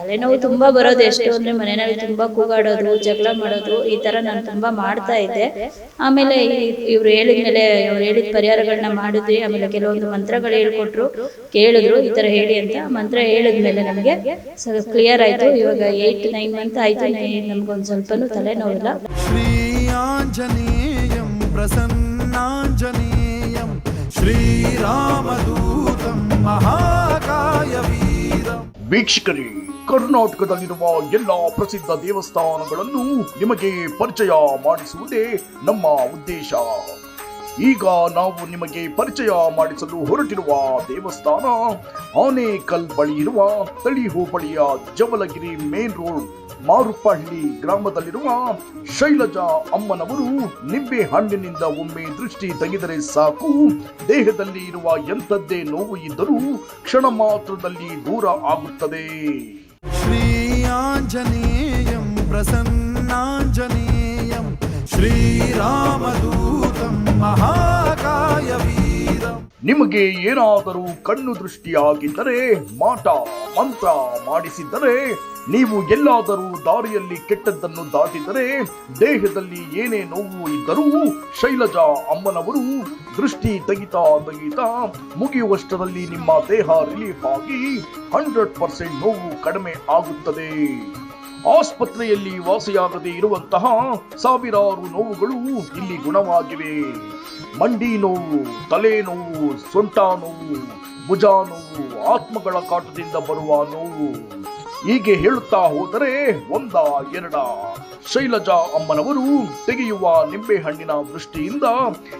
ತಲೆನೋವು ತುಂಬಾ ಬರೋದು ಎಷ್ಟೋ ಅಂದ್ರೆ ಮನೆಯಲ್ಲಿ ತುಂಬಾ ಕೂಗಾಡೋದು, ಜಗಳ ಮಾಡೋದು, ಈ ತರ ನಾನು ತುಂಬಾ ಮಾಡ್ತಾ ಇದ್ದೆ. ಆಮೇಲೆ ಇವ್ರು ಹೇಳಿದ್ಮೇಲೆ ಇವ್ರು ಹೇಳಿದ ಪರಿಹಾರಗಳನ್ನ ಮಾಡಿದ್ವಿ. ಆಮೇಲೆ ಕೆಲವೊಂದು ಮಂತ್ರಗಳು ಹೇಳ್ಕೊಟ್ರು. ಕೇಳಿದ್ರು, ಈ ತರ ಹೇಳಿ ಅಂತ. ಮಂತ್ರ ಹೇಳಿದ್ಮೇಲೆ ನಮಗೆ ಕ್ಲಿಯರ್ ಆಯ್ತು. ಇವಾಗ ಏಟ್ ನೈನ್ ಮಂತ್ ಆಯ್ತು. ನಮ್ಗೊಂದ್ ಸ್ವಲ್ಪನೂ ತಲೆನೋವಿಲ್ಲ ಶ್ರೀ ಆಂಜನೇಯಂ ಪ್ರಸನ್ನಾಂಜನೇಯಂ ಶ್ರೀರಾಮದೂತಂ ಮಹಾಕಾಯ ವೀರಂ ವೀಕ್ಷಕರೇ, ಕರ್ನಾಟಕದಲ್ಲಿರುವ ಎಲ್ಲ ಪ್ರಸಿದ್ಧ ದೇವಸ್ಥಾನಗಳನ್ನು ನಿಮಗೆ ಪರಿಚಯ ಮಾಡಿಸುವುದೇ ನಮ್ಮ ಉದ್ದೇಶ. ಈಗ ನಾವು ನಿಮಗೆ ಪರಿಚಯ ಮಾಡಿಸಲು ಹೊರಟಿರುವ ದೇವಸ್ಥಾನ ಆನೇಕಲ್ ಬಳಿ ಇರುವ ತಳಿ ಹೋಬಳಿಯ ಜವಲಗಿರಿ ಮೇನ್ ರೋಡ್ ಮಾರುಪ್ಪಹಳ್ಳಿ ಗ್ರಾಮದಲ್ಲಿರುವ ಶೈಲಜಾ ಅಮ್ಮನವರು ನಿಂಬೆ ಹಣ್ಣಿನಿಂದ ಒಮ್ಮೆ ದೃಷ್ಟಿ ತೆಗೆದರೆ ಸಾಕು. ದೇಹದಲ್ಲಿ ಇರುವ ಎಂಥದ್ದೇ ನೋವು ಇದ್ದರೂ ಕ್ಷಣ ಮಾತ್ರದಲ್ಲಿ ದೂರ ಆಗುತ್ತದೆ. ಶ್ರೀ ಆಂಜನೇಯಂ ಪ್ರಸನ್ನಾಂಜನೇಯಂ ಶ್ರೀರಾಮದೂತ ಮಹಾಕಾಯ ನಿಮಗೆ ಏನಾದರೂ ಕಣ್ಣು ದೃಷ್ಟಿಯಾಗಿದ್ದರೆ ಮಾಟ ಮಂತ್ರ ಮಾಡಿಸಿದ್ದರೆ ನೀವು ಎಲ್ಲಾದರೂ ದಾರಿಯಲ್ಲಿ ಕೆಟ್ಟದ್ದನ್ನು ದಾಟಿದರೆ ದೇಹದಲ್ಲಿ ಏನೇ ನೋವು ಇದ್ದರೂ ಶೈಲಜಾ ಅಮ್ಮನವರು ದೃಷ್ಟಿ ತೆಗಿತಾ ತೆಗಿತಾ ಮುಗಿಯುವಷ್ಟರಲ್ಲಿ ನಿಮ್ಮ ದೇಹ ರಿಲೀಫ್ ಆಗಿ ಹಂಡ್ರೆಡ್ ಪರ್ಸೆಂಟ್ ನೋವು ಕಡಿಮೆ ಆಗುತ್ತದೆ. ಆಸ್ಪತ್ರೆಯಲ್ಲಿ ವಾಸಿಯಾಗದೇ ಇರುವಂತಹ ಸಾವಿರಾರು ನೋವುಗಳು ಇಲ್ಲಿ ಗುಣವಾಗಿವೆ. ಮಂಡಿ ನೋವು, ತಲೆ ನೋವು, ಸೊಂಟ ನೋವು, ಭುಜ ನೋವು, ಆತ್ಮಗಳ ಕಾಟದಿಂದ ಬರುವ ನೋವು. ಹೀಗೆ ಹೇಳುತ್ತಾ ಹೋದರೆ ಒಂದ ಎರಡ. ಶೈಲಜಾ ಅಮ್ಮನವರು ತೆಗೆಯುವ ನಿಂಬೆಹಣ್ಣಿನ ದೃಷ್ಟಿಯಿಂದ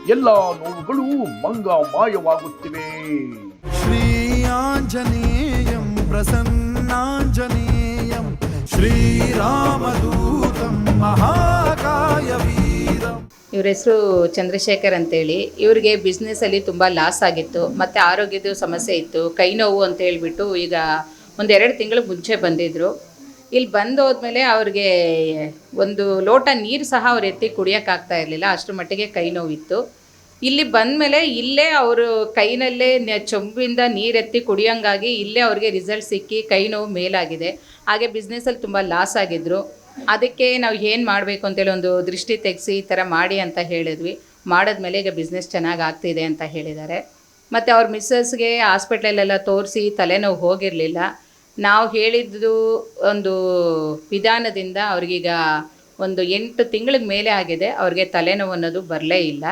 ಎಲ್ಲ ನೋವುಗಳು ಮಂಗ ಮಾಯವಾಗುತ್ತಿವೆ. ಶ್ರೀ ಆಂಜನೇಯಂ ಪ್ರಸನ್ನಾಂಜನೇಯಂ ಶ್ರೀರಾಮದೂತಂ ಮಹಾಕಾಯ ಇವ್ರ ಹೆಸರು ಚಂದ್ರಶೇಖರ್ ಅಂತೇಳಿ. ಇವರಿಗೆ ಬಿಸ್ನೆಸ್ಸಲ್ಲಿ ತುಂಬಾ ಲಾಸ್ ಆಗಿತ್ತು. ಮತ್ತೆ ಆರೋಗ್ಯದ ಸಮಸ್ಯೆ ಇತ್ತು. ಕೈ ನೋವು ಅಂತ ಹೇಳಿಬಿಟ್ಟು ಈಗ ಒಂದು ಎರಡು ತಿಂಗಳು ಮುಂಚೆ ಬಂದಿದ್ದರು ಇಲ್ಲಿ ಬಂದು ಹೋದ್ಮೇಲೆ ಅವ್ರಿಗೆ ಒಂದು ಲೋಟ ನೀರು ಸಹ ಅವ್ರು ಎತ್ತಿ ಕುಡಿಯೋಕ್ಕಾಗ್ತಾ ಇರಲಿಲ್ಲ. ಅಷ್ಟರ ಮಟ್ಟಿಗೆ ಕೈ ನೋವಿತ್ತು. ಇಲ್ಲಿ ಬಂದಮೇಲೆ ಇಲ್ಲೇ ಅವರು ಕೈನಲ್ಲೇ ಚೊಂಬಿಂದ ನೀರೆತ್ತಿ ಕುಡಿಯೋಂಗಾಗಿ ಇಲ್ಲೇ ಅವ್ರಿಗೆ ರಿಸಲ್ಟ್ ಸಿಕ್ಕಿ ಕೈ ನೋವು ಮೇಲಾಗಿದೆ. ಹಾಗೆ ಬಿಸ್ನೆಸ್ಸಲ್ಲಿ ತುಂಬ ಲಾಸ್ ಆಗಿದ್ರು. ಅದಕ್ಕೆ ನಾವು ಏನು ಮಾಡಬೇಕು ಅಂತೇಳಿ ಒಂದು ದೃಷ್ಟಿ ತೆಗೆಸಿ ಈ ಥರ ಮಾಡಿ ಅಂತ ಹೇಳಿದ್ವಿ. ಮಾಡಿದ್ಮೇಲೆ ಈಗ ಬಿಸ್ನೆಸ್ ಚೆನ್ನಾಗಿ ಆಗ್ತಿದೆ ಅಂತ ಹೇಳಿದ್ದಾರೆ. ಮತ್ತು ಅವ್ರ ಮಿಸ್ಸಸ್ಗೆ ಹಾಸ್ಪಿಟ್ಲಲ್ಲೆಲ್ಲ ತೋರಿಸಿ ತಲೆನೋವು ಹೋಗಿರಲಿಲ್ಲ. ನಾವು ಹೇಳಿದ್ದು ಒಂದು ವಿಧಾನದಿಂದ ಅವ್ರಿಗೀಗ ಒಂದು ಎಂಟು ತಿಂಗಳ ಮೇಲೆ ಆಗಿದೆ. ಅವ್ರಿಗೆ ತಲೆನೋವು ಅನ್ನೋದು ಬರಲೇ ಇಲ್ಲ.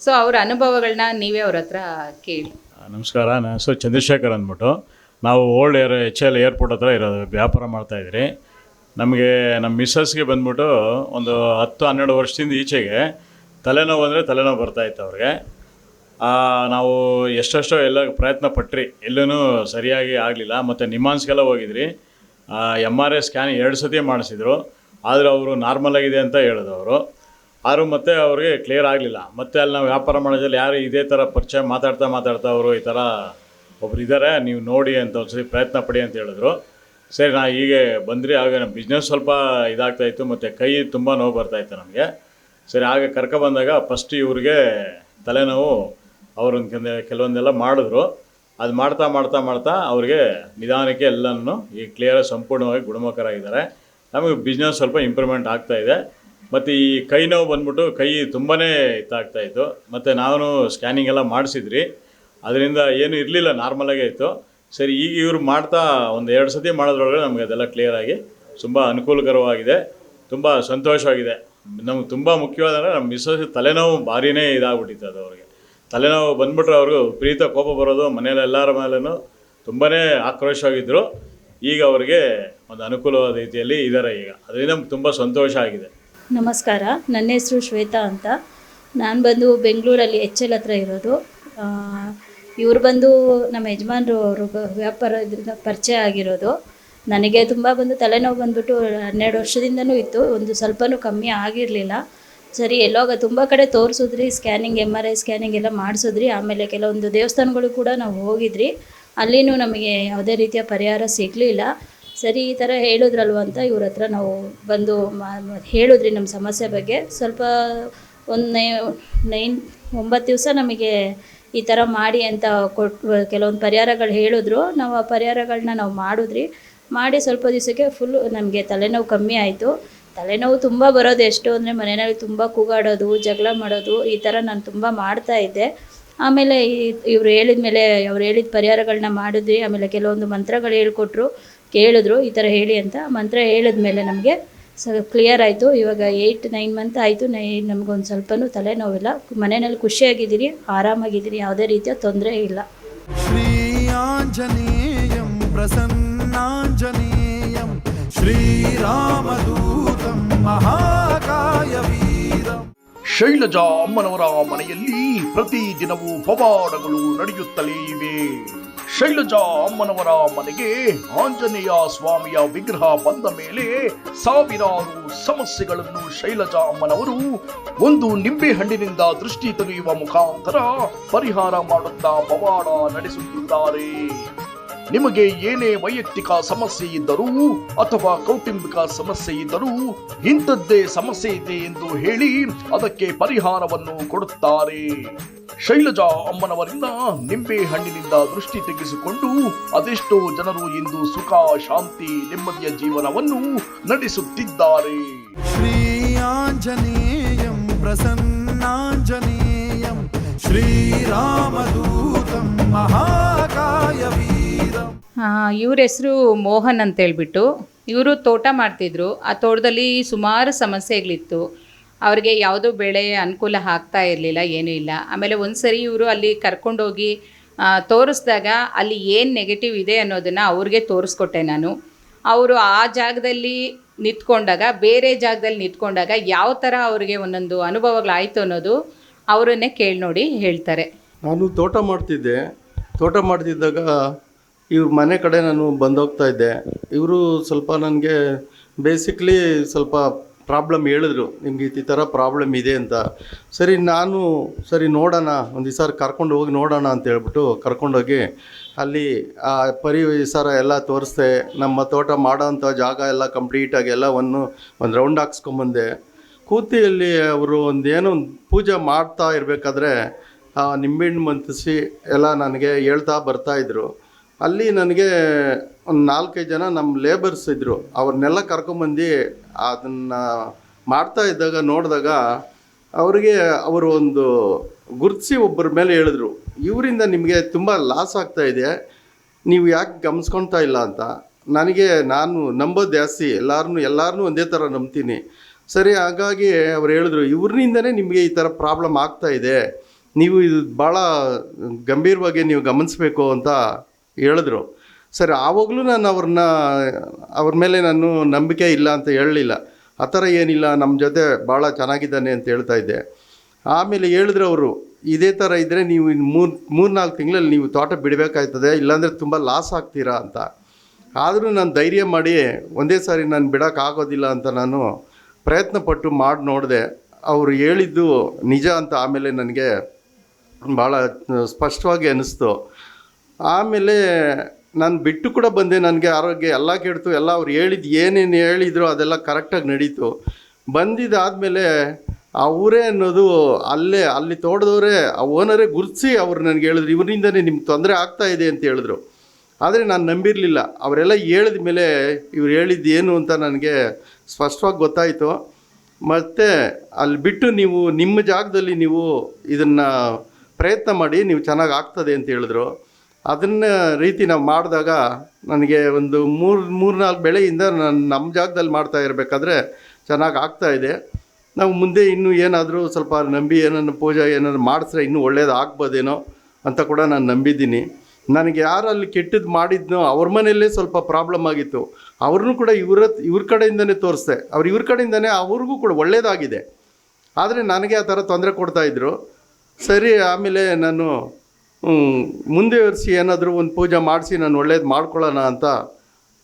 ಸೊ ಅವ್ರ ಅನುಭವಗಳನ್ನ ನೀವೇ ಅವ್ರ ಹತ್ರ ಕೇಳಿ. ನಮಸ್ಕಾರ. ನನ್ನ ಹೆಸರು ಚಂದ್ರಶೇಖರ್ ಅಂದ್ಬಿಟ್ಟು. ನಾವು old air, H L airport ಹತ್ರ ಇರೋದು, ವ್ಯಾಪಾರ ಮಾಡ್ತಾಯಿದ್ರಿ ನಮಗೆ ನಮ್ಮ ಮಿಸ್ಸಸ್ಗೆ ಬಂದ್ಬಿಟ್ಟು ಒಂದು ಹತ್ತು ಹನ್ನೆರಡು ವರ್ಷದಿಂದ ಈಚೆಗೆ ತಲೆನೋವು ಅಂದರೆ ತಲೆನೋವು ಬರ್ತಾಯಿತ್ತು ಅವ್ರಿಗೆ. ನಾವು ಎಷ್ಟೆಷ್ಟೋ ಎಲ್ಲ ಪ್ರಯತ್ನ ಪಟ್ರಿ. ಎಲ್ಲೂ ಸರಿಯಾಗಿ ಆಗಲಿಲ್ಲ. ಮತ್ತು ನಿಮಾನ್ಸ್ಗೆಲ್ಲ ಹೋಗಿದ್ರಿ. ಎಂ ಆರ್ ಐ ಸ್ಕ್ಯಾನ್ ಎರಡು ಸತಿ ಮಾಡಿಸಿದ್ರು. ಆದರೆ ಅವರು ನಾರ್ಮಲ್ ಆಗಿದೆ ಅಂತ ಹೇಳಿದ್ರು ಅವರು ಆದರೂ ಮತ್ತೆ ಅವ್ರಿಗೆ ಕ್ಲಿಯರ್ ಆಗಲಿಲ್ಲ. ಮತ್ತೆ ಅಲ್ಲಿ ನಾವು ವ್ಯಾಪಾರ ಮಾಡೋದ್ರಲ್ಲಿ ಯಾರು ಇದೇ ಥರ ಪರಿಚಯ ಮಾತಾಡ್ತಾ ಮಾತಾಡ್ತಾ ಅವರು ಈ ಥರ ಒಬ್ರು ಇದ್ದಾರೆ ನೀವು ನೋಡಿ ಅಂತ ಒಂದ್ಸರಿ ಪ್ರಯತ್ನ ಪಡಿ ಅಂತ ಹೇಳಿದ್ರು. ಸರಿ, ನಾ ಹೀಗೆ ಬಂದ್ರಿ. ಆಗ ನಮ್ಮ ಬಿಸ್ನೆಸ್ ಸ್ವಲ್ಪ ಇದಾಗ್ತಾಯಿತ್ತು ಮತ್ತು ಕೈ ತುಂಬ ನೋವು ಬರ್ತಾಯಿತ್ತು ನಮಗೆ. ಸರಿ, ಆಗ ಕರ್ಕೊ ಬಂದಾಗ ಫಸ್ಟ್ ಇವ್ರಿಗೆ ತಲೆನೋವು ಅವ್ರೊಂದು ಕೆಲ- ಕೆಲವೊಂದೆಲ್ಲ ಮಾಡಿದ್ರು. ಅದು ಮಾಡ್ತಾ ಮಾಡ್ತಾ ಮಾಡ್ತಾ ಅವರಿಗೆ ನಿಧಾನಕ್ಕೆ ಎಲ್ಲನೂ ಈ ಕ್ಲಿಯರಾಗಿ ಸಂಪೂರ್ಣವಾಗಿ ಗುಣಮುಖರಾಗಿದ್ದಾರೆ. ನಮಗೆ ಬಿಸ್ನೆಸ್ ಸ್ವಲ್ಪ ಇಂಪ್ರೂವ್ಮೆಂಟ್ ಆಗ್ತಾ ಇದೆ. ಮತ್ತು ಈ ಕೈ ನೋವು ಬಂದ್ಬಿಟ್ಟು ಕೈ ತುಂಬಾ ಇತ್ತಾಗ್ತಾ ಇತ್ತು. ಮತ್ತು ನಾನು ಸ್ಕ್ಯಾನಿಂಗ್ ಎಲ್ಲ ಮಾಡಿಸಿದ್ರಿ. ಅದರಿಂದ ಏನು ಇರಲಿಲ್ಲ ನಾರ್ಮಲಾಗೇ ಇತ್ತು. ಸರಿ ಈಗ ಇವರು ಮಾಡ್ತಾ ಒಂದು ಎರಡು ಸತಿ ಮಾಡೋದ್ರೊಳಗೆ ನಮಗೆ ಅದೆಲ್ಲ ಕ್ಲಿಯರಾಗಿ ತುಂಬ ಅನುಕೂಲಕರವಾಗಿದೆ. ತುಂಬ ಸಂತೋಷವಾಗಿದೆ. ನಮ್ಗೆ ತುಂಬ ಮುಖ್ಯವಾದಂದರೆ ನಮ್ಮ ಮಿಸ್ಸಸ್ ತಲೆನೋವು ಭಾರಿನೇ ಇದಾಗ್ಬಿಟ್ಟಿತ್ತು ಅದು ಅವ್ರಿಗೆ. ತಲೆನೋವು ಬಂದ್ಬಿಟ್ರೆ ಅವ್ರಿಗೂ ಪ್ರೀತ ಕೋಪ ಬರೋದು ಮನೇಲಿ ಎಲ್ಲರ ಮೇಲೂ ತುಂಬಾ ಆಕ್ರೋಶವಾಗಿದ್ದರು ಈಗ ಅವ್ರಿಗೆ ಒಂದು ಅನುಕೂಲವಾದ ರೀತಿಯಲ್ಲಿ ಇದ್ದಾರೆ ಈಗ. ಅದರಿಂದ ನಮ್ಗೆ ತುಂಬ ಸಂತೋಷ ಆಗಿದೆ. ನಮಸ್ಕಾರ. ನನ್ನ ಹೆಸರು ಶ್ವೇತಾ ಅಂತ. ನಾನು ಬಂದು ಬೆಂಗಳೂರಲ್ಲಿ ಎಚ್ ಎಲ್ ಹತ್ರ ಇರೋದು. ಇವ್ರು ಬಂದು ನಮ್ಮ ಯಜಮಾನರು ಅವರು ವ್ಯಾಪಾರ ಇದರಿಂದ ಪರಿಚಯ ಆಗಿರೋದು. ನನಗೆ ತುಂಬ ಬಂದು ತಲೆನೋವು ಬಂದ್ಬಿಟ್ಟು ಹನ್ನೆರಡು ವರ್ಷದಿಂದನೂ ಇತ್ತು. ಒಂದು ಸ್ವಲ್ಪನೂ ಕಮ್ಮಿ ಆಗಿರಲಿಲ್ಲ. ಸರಿ, ಎಲ್ಲೋಗ ತುಂಬ ಕಡೆ ತೋರಿಸಿದ್ರಿ scanning M R I scanning ಎಲ್ಲ ಮಾಡಿಸಿದ್ರಿ. ಆಮೇಲೆ ಕೆಲವೊಂದು ದೇವಸ್ಥಾನಗಳು ಕೂಡ ನಾವು ಹೋಗಿದ್ರಿ. ಅಲ್ಲಿನೂ ನಮಗೆ ಯಾವುದೇ ರೀತಿಯ ಪರಿಹಾರ ಸಿಗಲಿಲ್ಲ. ಸರಿ, ಈ ಥರ ಹೇಳಿದ್ರಲ್ವ ಅಂತ ಇವ್ರ ಹತ್ರ ನಾವು ಬಂದು ಹೇಳಿದ್ರಿ ನಮ್ಮ ಸಮಸ್ಯೆ ಬಗ್ಗೆ. ಸ್ವಲ್ಪ ಒಂದು ನೈ, ನೈನ್, ಒಂಬತ್ತು ದಿವಸ ನಮಗೆ ಈ ಥರ ಮಾಡಿ ಅಂತ ಕೊಟ್ಟು ಕೆಲವೊಂದು ಪರಿಹಾರಗಳು ಹೇಳಿದ್ರು. ನಾವು ಆ ಪರಿಹಾರಗಳನ್ನ ನಾವು ಮಾಡಿದ್ರಿ. ಮಾಡಿ ಸ್ವಲ್ಪ ದಿವಸಕ್ಕೆ ಫುಲ್ ನಮಗೆ ತಲೆನೋವು ಕಮ್ಮಿ ಆಯಿತು. ತಲೆನೋವು ತುಂಬ ಬರೋದು ಎಷ್ಟು ಅಂದರೆ ಮನೆಯಲ್ಲಿ ತುಂಬ ಕೂಗಾಡೋದು, ಜಗಳ ಮಾಡೋದು, ಈ ಥರ ನಾನು ತುಂಬ ಮಾಡ್ತಾ ಇದ್ದೆ. ಆಮೇಲೆ ಈ ಇವ್ರು ಹೇಳಿದ ಮೇಲೆ, ಅವ್ರು ಹೇಳಿದ ಪರಿಹಾರಗಳನ್ನ ಮಾಡಿದ್ವಿ. ಆಮೇಲೆ ಕೆಲವೊಂದು ಮಂತ್ರಗಳು ಹೇಳ್ಕೊಟ್ರು, ಕೇಳಿದ್ರು, ಈ ಥರ ಹೇಳಿ ಅಂತ. ಮಂತ್ರ ಹೇಳಿದ ಮೇಲೆ ನಮಗೆ ಸ್ವಲ್ಪ ಕ್ಲಿಯರ್ ಆಯಿತು. ಇವಾಗ ಏಯ್ಟ್ ನೈನ್ ಮಂತ್ ಆಯಿತು. ನೈ, ನಮಗೊಂದು ಸ್ವಲ್ಪನೂ ತಲೆನೋವಿಲ್ಲ. ಮನೆಯಲ್ಲಿ ಖುಷಿಯಾಗಿದ್ದೀರಿ, ಆರಾಮಾಗಿದ್ದೀರಿ, ಯಾವುದೇ ರೀತಿಯ ತೊಂದರೆ ಇಲ್ಲ. ಶ್ರೀ ಆಂಜನೇಯಂ ಪ್ರಸನ್ನಾಂಜನೇಯಂ. ಶ್ರೀ ಶೈಲಜಾ ಅಮ್ಮನವರ ಮನೆಯಲ್ಲಿ ಪ್ರತಿ ದಿನವೂ ಪವಾಡಗಳು ನಡೆಯುತ್ತಲೇ ಇವೆ. ಶೈಲಜಾ ಅಮ್ಮನವರ ಮನೆಗೆ ಆಂಜನೇಯ ಸ್ವಾಮಿಯ ವಿಗ್ರಹ ಬಂದ ಮೇಲೆ ಸಾವಿರಾರು ಸಮಸ್ಯೆಗಳನ್ನು ಶೈಲಜಾ ಅಮ್ಮನವರು ಒಂದು ನಿಂಬೆಹಣ್ಣಿನಿಂದ ದೃಷ್ಟಿ ತೆಗೆಯುವ ಮುಖಾಂತರ ಪರಿಹಾರ ಮಾಡುತ್ತಾ ಪವಾಡ ನಡೆಸುತ್ತಿದ್ದಾರೆ. ನಿಮಗೆ ಏನೇ ವೈಯಕ್ತಿಕ ಸಮಸ್ಯೆ ಇದ್ದರೂ ಅಥವಾ ಕೌಟುಂಬಿಕ ಸಮಸ್ಯೆ ಇದ್ದರೂ ಇಂಥದ್ದೇ ಸಮಸ್ಯೆ ಇದೆ ಎಂದು ಹೇಳಿ ಅದಕ್ಕೆ ಪರಿಹಾರವನ್ನು ಕೊಡುತ್ತಾರೆ. ಶೈಲಜಾ ಅಮ್ಮನವರಿಂದ ನಿಂಬೆ ಹಣ್ಣಿನಿಂದ ದೃಷ್ಟಿ ತೆಗೆಸಿಕೊಂಡು ಅದೆಷ್ಟೋ ಜನರು ಇಂದು ಸುಖ, ಶಾಂತಿ, ನೆಮ್ಮದಿಯ ಜೀವನವನ್ನು ನಡೆಸುತ್ತಿದ್ದಾರೆ. ಶ್ರೀ ಆಂಜನೇಯಂ ಪ್ರಸನ್ನಾಂಜನೇಯಂ ಶ್ರೀರಾಮದೂತಂ ಮಹಾ ಇವ್ರ ಹೆಸರು ಮೋಹನ್ ಅಂತ ಹೇಳ್ಬಿಟ್ಟು ಇವರು ತೋಟ ಮಾಡ್ತಿದ್ರು. ಆ ತೋಟದಲ್ಲಿ ಸುಮಾರು ಸಮಸ್ಯೆಗಳಿತ್ತು. ಅವ್ರಿಗೆ ಯಾವುದೋ ಬೆಳೆ ಅನುಕೂಲ ಆಗ್ತಾ ಇರಲಿಲ್ಲ, ಏನೂ ಇಲ್ಲ. ಆಮೇಲೆ ಒಂದು ಸರಿ ಇವರು ಅಲ್ಲಿ ಕರ್ಕೊಂಡೋಗಿ ತೋರಿಸಿದಾಗ ಅಲ್ಲಿ ಏನು ನೆಗೆಟಿವ್ ಇದೆ ಅನ್ನೋದನ್ನು ಅವ್ರಿಗೆ ತೋರಿಸ್ಕೊಟ್ಟೆ ನಾನು. ಅವರು ಆ ಜಾಗದಲ್ಲಿ ನಿಂತ್ಕೊಂಡಾಗ, ಬೇರೆ ಜಾಗದಲ್ಲಿ ನಿಂತ್ಕೊಂಡಾಗ ಯಾವ ಥರ ಅವ್ರಿಗೆ ಒಂದೊಂದು ಅನುಭವಗಳಾಯಿತು ಅನ್ನೋದು ಅವರನ್ನೇ ಕೇಳಿ ನೋಡಿ ಹೇಳ್ತಾರೆ. ನಾನು ತೋಟ ಮಾಡ್ತಿದ್ದೆ. ತೋಟ ಮಾಡ್ತಿದ್ದಾಗ ಇವ್ರ ಮನೆ ಕಡೆ ನಾನು ಬಂದೋಗ್ತಾ ಇದ್ದೆ. ಇವರು ಸ್ವಲ್ಪ ನನಗೆ ಬೇಸಿಕ್ಲಿ ಸ್ವಲ್ಪ ಪ್ರಾಬ್ಲಮ್ ಹೇಳಿದ್ರು. ನಿಮ್ಗೆ ಈ ಥರ ಪ್ರಾಬ್ಲಮ್ ಇದೆ ಅಂತ. ಸರಿ, ನಾನು ಸರಿ ನೋಡೋಣ, ಒಂದು ದಿವಸ ಕರ್ಕೊಂಡು ಹೋಗಿ ನೋಡೋಣ ಅಂತ ಹೇಳ್ಬಿಟ್ಟು ಕರ್ಕೊಂಡೋಗಿ ಅಲ್ಲಿ ಆ ಪರಿಸರ ಎಲ್ಲ ತೋರಿಸ್ದೆ. ನಮ್ಮ ತೋಟ ಮಾಡೋಂಥ ಜಾಗ ಎಲ್ಲ ಕಂಪ್ಲೀಟಾಗಿ ಎಲ್ಲ ಒಂದು ಒಂದು ರೌಂಡ್ ಹಾಕ್ಸ್ಕೊಂಬಂದೆ. ಕೂತಿಯಲ್ಲಿ ಅವರು ಒಂದೇನೋ ಒಂದು ಪೂಜೆ ಮಾಡ್ತಾ ಇರಬೇಕಾದ್ರೆ ನಿಂಬೆಹಣ್ಣು ಮಂತಿಸಿ ಎಲ್ಲ ನನಗೆ ಹೇಳ್ತಾ ಬರ್ತಾಯಿದ್ರು ಅಲ್ಲಿ ನನಗೆ ಒಂದು ನಾಲ್ಕೈದು ಜನ ನಮ್ಮ ಲೇಬರ್ಸ್ ಇದ್ದರು ಅವ್ರನ್ನೆಲ್ಲ ಕರ್ಕೊಂಬಂದು ಅದನ್ನು ಮಾಡ್ತಾ ಇದ್ದಾಗ ನೋಡಿದಾಗ ಅವರಿಗೆ ಅವರು ಒಂದು ಗುರುತಿಸಿ ಒಬ್ಬರ ಮೇಲೆ ಹೇಳಿದ್ರು. ಇವರಿಂದ ನಿಮಗೆ ತುಂಬ ಲಾಸ್ ಆಗ್ತಾ ಇದೆ. ನೀವು ಯಾಕೆ ಗಮನಿಸ್ಕೊಳ್ತಾ ಇಲ್ಲ ಅಂತ? ನನಗೆ ನಾನು ನಂಬೋದು ಜಾಸ್ತಿ. ಎಲ್ಲರನ್ನೂ ಎಲ್ಲರನ್ನೂ ಒಂದೇ ಥರ ನಂಬ್ತೀನಿ. ಸರಿ, ಹಾಗಾಗಿ ಅವ್ರು ಹೇಳಿದ್ರು, ಇವ್ರನಿಂದನೇ ನಿಮಗೆ ಈ ಥರ ಪ್ರಾಬ್ಲಮ್ ಆಗ್ತಾ ಇದೆ. ನೀವು ಇದು ಭಾಳ ಗಂಭೀರವಾಗಿ ನೀವು ಗಮನಿಸ್ಬೇಕು ಅಂತ ಹೇಳಿದ್ರು. ಸರಿ, ಆವಾಗಲೂ ನಾನು ಅವ್ರನ್ನ, ಅವ್ರ ಮೇಲೆ ನಾನು ನಂಬಿಕೆ ಇಲ್ಲ ಅಂತ ಹೇಳಲಿಲ್ಲ. ಆ ಥರ ಏನಿಲ್ಲ, ನಮ್ಮ ಜೊತೆ ಭಾಳ ಚೆನ್ನಾಗಿದ್ದಾನೆ ಅಂತ ಹೇಳ್ತಾ ಇದ್ದೆ. ಆಮೇಲೆ ಹೇಳಿದ್ರು ಅವರು, ಇದೇ ಥರ ಇದ್ದರೆ ನೀವು ಇನ್ನು ಮೂರು ಮೂರು ನಾಲ್ಕು ತಿಂಗಳಲ್ಲಿ ನೀವು ತೋಟ ಬಿಡಬೇಕಾಯ್ತದೆ, ಇಲ್ಲಾಂದರೆ ತುಂಬ ಲಾಸ್ ಆಗ್ತೀರಾ ಅಂತ. ಆದರೂ ನಾನು ಧೈರ್ಯ ಮಾಡಿ ಒಂದೇ ಸಾರಿ ನಾನು ಬಿಡೋಕ್ಕಾಗೋದಿಲ್ಲ ಅಂತ ನಾನು ಪ್ರಯತ್ನ ಪಟ್ಟು ಮಾಡಿ ನೋಡಿದೆ. ಅವರು ಹೇಳಿದ್ದು ನಿಜ ಅಂತ ಆಮೇಲೆ ನನಗೆ ಭಾಳ ಸ್ಪಷ್ಟವಾಗಿ ಅನ್ನಿಸ್ತು. ಆಮೇಲೆ ನಾನು ಬಿಟ್ಟು ಕೂಡ ಬಂದೆ. ನನಗೆ ಆರೋಗ್ಯ ಎಲ್ಲ ಕೆಡ್ತು. ಎಲ್ಲ ಅವ್ರು ಹೇಳಿದ್ದು ಏನೇನು ಹೇಳಿದ್ರು ಅದೆಲ್ಲ ಕರೆಕ್ಟಾಗಿ ನಡೀತು. ಬಂದಿದ್ದಾದಮೇಲೆ ಅವರೇ ಅನ್ನೋದು ಅಲ್ಲೇ, ಅಲ್ಲಿ ತೋಟದವರೇ, ಆ ಓನರೇ ಗುರುತಿಸಿ ಅವ್ರು ನನಗೆ ಹೇಳಿದ್ರು. ಇವರಿಂದನೇ ನಿಮ್ಗೆ ತೊಂದರೆ ಆಗ್ತಾ ಇದೆ ಅಂತ ಹೇಳಿದ್ರು. ಆದರೆ ನಾನು ನಂಬಿರಲಿಲ್ಲ. ಅವರೆಲ್ಲ ಹೇಳಿದ ಮೇಲೆ ಇವ್ರು ಹೇಳಿದ್ದು ಏನು ಅಂತ ನನಗೆ ಸ್ಪಷ್ಟವಾಗಿ ಗೊತ್ತಾಯಿತು. ಮತ್ತು ಅಲ್ಲಿ ಬಿಟ್ಟು ನೀವು ನಿಮ್ಮ ಜಾಗದಲ್ಲಿ ನೀವು ಇದನ್ನು ಪ್ರಯತ್ನ ಮಾಡಿ, ನೀವು ಚೆನ್ನಾಗಿ ಆಗ್ತದೆ ಅಂತ ಹೇಳಿದ್ರು. ಅದನ್ನ ರೀತಿ ನಾವು ಮಾಡಿದಾಗ ನನಗೆ ಒಂದು ಮೂರು ಮೂರು ನಾಲ್ಕು ಬೆಳೆಯಿಂದ ನಾನು ನಮ್ಮ ಜಾಗದಲ್ಲಿ ಮಾಡ್ತಾ ಇರಬೇಕಾದ್ರೆ ಚೆನ್ನಾಗಿ ಆಗ್ತಾ ಇದೆ. ನಾವು ಮುಂದೆ ಇನ್ನೂ ಏನಾದರೂ ಸ್ವಲ್ಪ ನಂಬಿ ಏನನ್ನು ಪೂಜೆ ಏನಾದ್ರು ಮಾಡಿಸ್ರೆ ಇನ್ನೂ ಒಳ್ಳೇದು ಆಗ್ಬೋದೇನೋ ಅಂತ ಕೂಡ ನಾನು ನಂಬಿದ್ದೀನಿ. ನನಗೆ ಯಾರು ಅಲ್ಲಿ ಕೆಟ್ಟದ್ದು ಮಾಡಿದ್ನೋ ಅವ್ರ ಮನೆಯಲ್ಲೇ ಸ್ವಲ್ಪ ಪ್ರಾಬ್ಲಮ್ ಆಗಿತ್ತು. ಅವ್ರನ್ನೂ ಕೂಡ ಇವ್ರ ಇವ್ರ ಕಡೆಯಿಂದನೇ ತೋರಿಸ್ದೆ. ಅವ್ರು ಇವ್ರ ಕಡೆಯಿಂದನೇ ಅವ್ರಿಗೂ ಕೂಡ ಒಳ್ಳೇದಾಗಿದೆ. ಆದರೆ ನನಗೆ ಆ ಥರ ತೊಂದರೆ ಕೊಡ್ತಾಯಿದ್ರು ಸರಿ, ಆಮೇಲೆ ನಾನು ಮುಂದೆ ವರ್ಷ ಏನಾದರೂ ಒಂದು ಪೂಜೆ ಮಾಡಿಸಿ ನಾನು ಒಳ್ಳೇದು ಮಾಡ್ಕೊಳ್ಳೋಣ ಅಂತ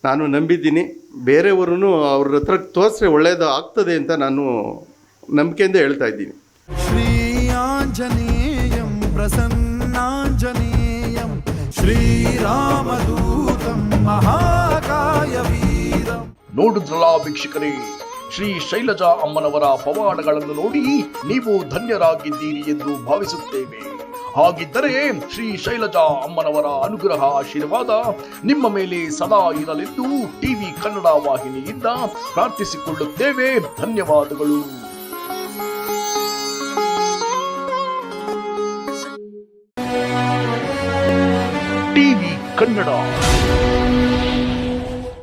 ನಾನು ನಂಬಿದ್ದೀನಿ. ಬೇರೆಯವ್ರೂ ಅವ್ರ ಹತ್ರ ತೋರಿಸ್ರೆ ಒಳ್ಳೇದು ಆಗ್ತದೆ ಅಂತ ನಾನು ನಂಬಿಕೆಯಿಂದ ಹೇಳ್ತಾ ಇದ್ದೀನಿ. ಶ್ರೀ ಆಂಜನೇಯಂ ಪ್ರಸನ್ನಾಂಜನೇಯಂ ಶ್ರೀರಾಮದೂತಂ ಮಹಾಕಾಯ ನೋಡಿದ್ರಲ್ಲ ವೀಕ್ಷಕರೇ ಶ್ರೀ ಶೈಲಜಾ ಅಮ್ಮನವರ ಪವಾಡಗಳನ್ನು ನೋಡಿ ನೀವು ಧನ್ಯರಾಗಿದ್ದೀರಿ ಎಂದು ಭಾವಿಸುತ್ತೇವೆ. ಹಾಗಿದ್ದರೆ ಶ್ರೀ ಶೈಲಜಾ ಅಮ್ಮನವರ ಅನುಗ್ರಹ ಆಶೀರ್ವಾದ ನಿಮ್ಮ ಮೇಲೆ ಸದಾ ಇರಲೆಂದು ಟಿವಿ ಕನ್ನಡ ವಾಹಿನಿಯಿಂದ ಪ್ರಾರ್ಥಿಸಿಕೊಳ್ಳುತ್ತೇವೆ. ಧನ್ಯವಾದಗಳು.